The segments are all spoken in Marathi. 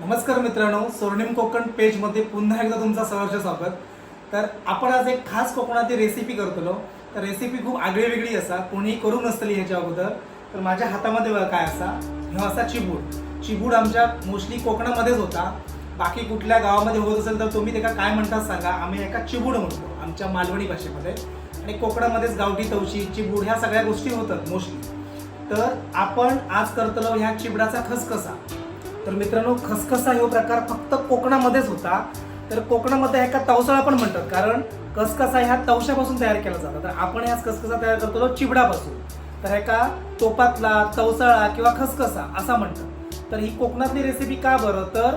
नमस्कार मित्रांनो स्वर्णिम कोकण पेजमध्ये पुन्हा एकदा तुमचा सहर्ष स्वागत. तर आपण आज एक खास कोकणातली रेसिपी करतलो. तर रेसिपी खूप आगळी वेगळी असा कोणीही करू नसतली ह्याच्या अगोदर. तर माझ्या हातामध्ये काय असा. ह्यो असा चिबूड. चिबूड आमच्या मोस्टली कोकणामध्येच होता. बाकी कुठल्या गावामध्ये होत असेल तर तुम्ही त्याला काय म्हणतात सांगा. आम्ही एका चिबूड म्हणतो आमच्या मालवणी भाषेमध्ये. आणि कोकणामध्येच गावठी तवशी चिबूड ह्या सगळ्या गोष्टी होतात मोस्टली तर आपण आज करतलो ह्या चिबडाचा खसखसा. तर मित्रांनो खसखसा हा प्रकार फक्त कोकणामध्येच होता. तर कोकणामध्ये एका तवसळा पण म्हणतात कारण खसखसा ह्या तवशापासून तयार केला जातो. तर आपण ह्या खसखसा तयार करतो चिबडापासून तर एका तोपातला तवसळा किंवा खसखसा असा म्हणतात. तर ही कोकणातली रेसिपी का बरं? तर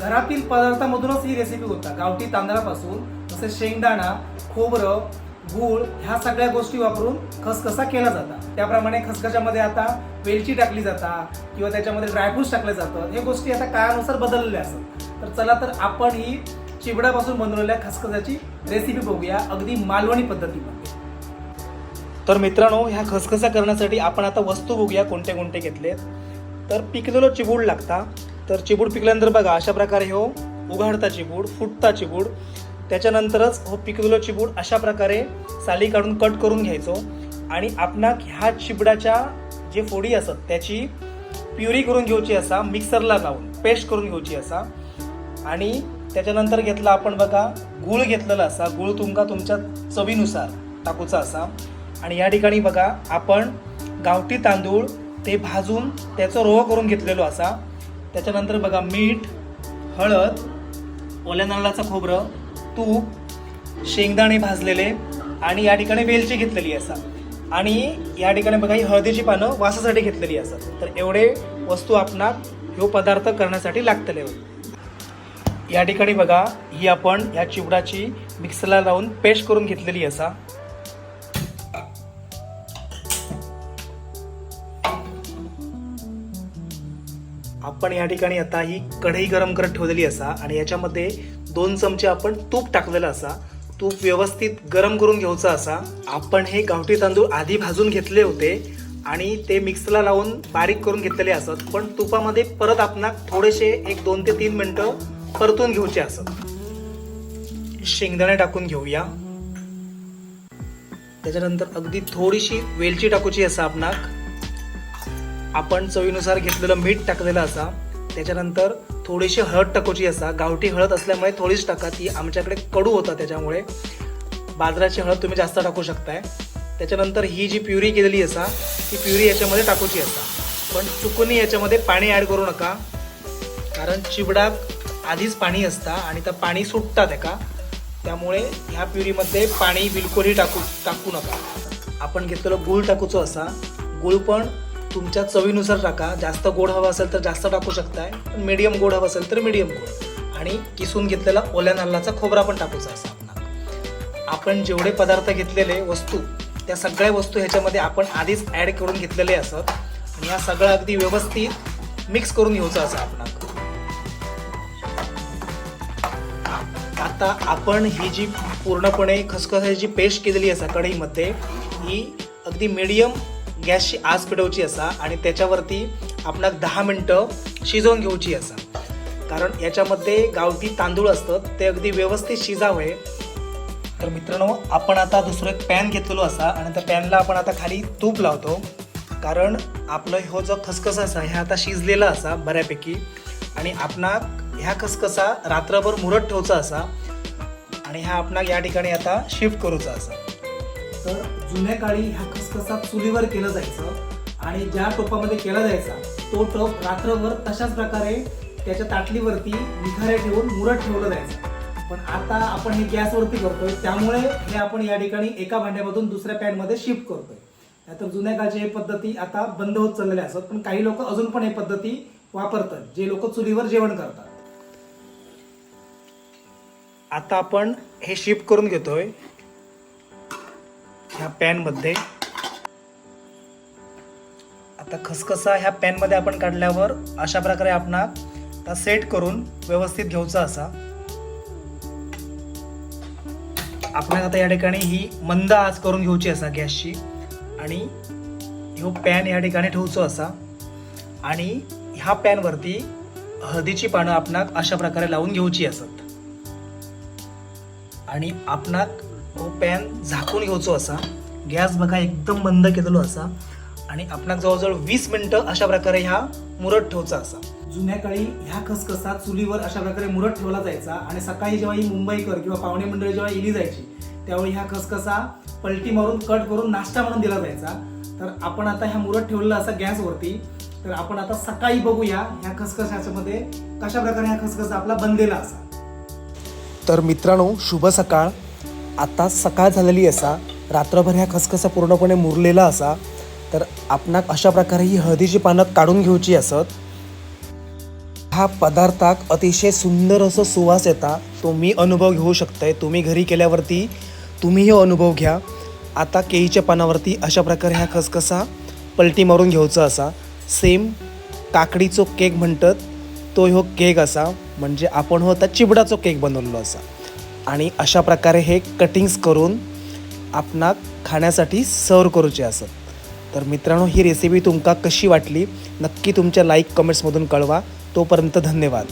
घरातील पदार्थामधूनच ही रेसिपी होता. गावठी तांदळापासून जसे शेंगदाणा खोबरं गूळ ह्या सगळ्या गोष्टी वापरून खसखसा केला जाता. त्याप्रमाणे खसखशामध्ये आता वेलची टाकली जाता किंवा त्याच्यामध्ये ड्रायफ्रूट्स टाकले जातात हे गोष्टी आता काळानुसार बदललेल्या असतात. तर चला तर आपण ही चिबडापासून बनवलेल्या खसखसाची रेसिपी बघूया. अगदी मालवणी पद्धतीमध्ये. तर मित्रांनो ह्या खसखसा करण्यासाठी आपण आता वस्तू बघूया कोणते कोणते घेतलेत. तर पिकलेलो चिबूड लागता. तर चिबूड पिकल्यानंतर बघा अशा प्रकारे हो उघाडता चिबूड फुटता चिबूड. त्याच्यानंतरच हो पिकलेलो चिबूड अशा प्रकारे साली काढून कट करून घ्यायचो. आणि आपणाक ह्या चिबडाच्या जे फोडी असत त्याची प्युरी करून घेऊची असा मिक्सरला लावून पेस्ट करून घेऊची असा. आणि त्याच्यानंतर घेतला आपण बघा गूळ घेतलेला असा गूळ तुमका तुमच्या चवीनुसार टाकूचा असा. आणि या ठिकाणी बघा आपण गावठी तांदूळ ते भाजून त्याचं रोह करून घेतलेलो असा. त्याच्यानंतर बघा मीठ हळद ओल्या नारळाचं खोबरं तूप शेंगदाणे भाजलेले आणि या ठिकाणी वेलची घेतलेली असा. आणि या ठिकाणी बघा ही हळदीची पानं वासासाठी घेतलेली असतात तर एवढे वस्तू आपणाक ह्यो पदार्थ करण्यासाठी लागतले या ठिकाणी बघा ही आपण ह्या चिवडाची मिक्सरला लावून पेस्ट करून घेतलेली असा. आपण या ठिकाणी आता ही कढई गरम करत ठेवलेली असा आणि याच्यामध्ये दोन चमचे आपण तूप टाकलेलं असा. तूप व्यवस्थित गरम करून घ्यायचा असा. आपण हे गावठी तांदूळ आधी भाजून घेतले होते आणि ते मिक्सरला लावून बारीक करून घेतलेले असत. पण तुपामध्ये परत आपणाक थोडेसे एक दोन ते तीन मिनटं परतून घेऊचे असत. शेंगदाणे टाकून घेऊया. त्याच्यानंतर अगदी थोडीशी वेलची टाकूची असा आपणाक. आपण चवीनुसार घेतलेलं मीठ टाकलेलं असा. त्याच्यानंतर थोडीशी हळद टाकूची असा. गावठी हळद असल्यामुळे थोडीच टाका ती आमच्याकडे कडू होता त्याच्यामुळे. बाजराची हळद तुम्ही जास्त टाकू शकताय. त्याच्यानंतर ही जी प्युरी केलेली असा ती प्युरी याच्यामध्ये टाकूची असा. पण चुकूनही याच्यामध्ये पाणी ॲड करू नका. कारण चिबडाक आधीच पाणी असता आणि त्या पाणी सुटतात एका. त्यामुळे ह्या प्युरीमध्ये पाणी बिलकुलही टाकू टाकू नका. आपण घेतलेलं गूळ टाकूचो असा. गूळ पण तुमच्या चवीनुसार टाका. जास्त गोड हवा असेल तर जास्त टाकू शकताय. पण मीडियम गोड हवा असेल तर मीडियम गोड. आणि किसून घेतलेला ओल्या नाल्लाचा खोबरा पण टाकूचा असा आपण आपण जेवढे पदार्थ घेतलेले वस्तू त्या सगळ्या वस्तू ह्याच्यामध्ये आपण आधीच ॲड करून घेतलेले असत. आणि या सगळं अगदी व्यवस्थित मिक्स करून घ्यायचं असं आपण आता आपण ही जी पूर्णपणे खसखसाची पेस्ट केलेली असा कढईमध्ये ही अगदी मीडियम गॅसची आज पेटवची असा आणि त्याच्यावरती आपणाक दहा मिनटं शिजवून घेऊची असा. कारण याच्यामध्ये गावठी तांदूळ असतात ते अगदी व्यवस्थित शिजावे तर मित्रांनो आपण आता दुसरं एक पॅन घेतलेलो असा आणि त्या पॅनला आपण आता खाली तूप लावतो. कारण आपलं हो जो खसखस असा ह्या आता शिजलेला असा बऱ्यापैकी. आणि आपणाक ह्या खसखसा रात्रभर मुरत ठेवचा असा. आणि ह्या आपणाक या ठिकाणी आता शिफ्ट करूचा असा. तर जुन्या काळी ह्या खसखसा चुलीवर केलं जायचं आणि ज्या टोपामध्ये केला जायचा तो टोप रात्रभर तशाच प्रकारे त्याच्या ताटलीवरती निखाऱ्या ठेवून मुरत ठेवलं जायचं. पण आता आपण हे गॅसवरती करतोय त्यामुळे हे आपण या ठिकाणी एका भांड्यामधून दुसऱ्या पॅनमध्ये शिफ्ट करतोय. नाहीतर जुन्या काळच्या हे पद्धती आता बंद होत चाललेल्या असतात पण काही लोक अजून पण हे पद्धती वापरतात जे लोक चुलीवर जेवण करतात. आता आपण हे शिफ्ट करून घेतोय ह्या पॅनमध्ये. तर खसखसा ह्या पॅनमध्ये आपण काढल्यावर अशा प्रकारे आपण सेट करून व्यवस्थित घ्यायचा असा. आपण आता या ठिकाणी ही मंद आज करून घ्यायची असा गॅसची. आणि ह्यो पॅन या ठिकाणी ठेवचो असा. आणि ह्या पॅनवरती हळदीची पानं आपणाक अशा प्रकारे लावून घेऊची असत. आणि आपणाक हो पॅन झाकून घेवचो असा. गॅस बघा एकदम बंद केलेलो असा. आणि आपणाक जवळजवळ वीस मिनिटं अशा प्रकारे ह्या मुरत ठेवचा असा. जुन्या काळी ह्या खसखसा चुलीवर अशा प्रकारे मुरत ठेवला जायचा आणि सकाळी जेव्हा ही मुंबईकर किंवा पाहुणे मंडळी जेव्हा इली जायची त्यावेळी ह्या खसखसा पलटी मारून कट करून नाश्ता म्हणून दिला जायचा. तर आपण आता ह्या मुरत ठेवलेला असा गॅसवरती तर आपण आता सकाळी बघूया ह्या खसखसाच्यामध्ये कशा प्रकारे ह्या खसखसा आपला बनलेला असा. तर मित्रांनो शुभ सकाळ. आता सकाळ झालेली असा. रात्रभर ह्या खसखसा पूर्णपणे मुरलेला असा. तर आपणाक अशा प्रकारे ही हळदीची पानं काढून घेऊची असत. हा पदार्थाक अतिशय सुंदर असं सुवास येता तो मी अनुभव घेऊ शकताय. तुम्ही घरी केल्यावरती तुम्हीही अनुभव घ्या. आता केळीच्या पानावरती अशा प्रकारे ह्या खसखसा पलटी मारून घ्यायचा असा. सेम काकडीचो केक म्हणतात तो ह्यो केक असा. म्हणजे आपण होता चिबडाचो केक बनवलेलो असा. आणि अशा प्रकारे हे कटिंग्स करून आपणाक खाण्यासाठी सर्व करूचे असत. तर मित्रांनो ही रेसिपी तुमका कशी वाटली? नक्की तुमच्या लाईक कमेंट्समधून कळवा. तोपर्यंत धन्यवाद.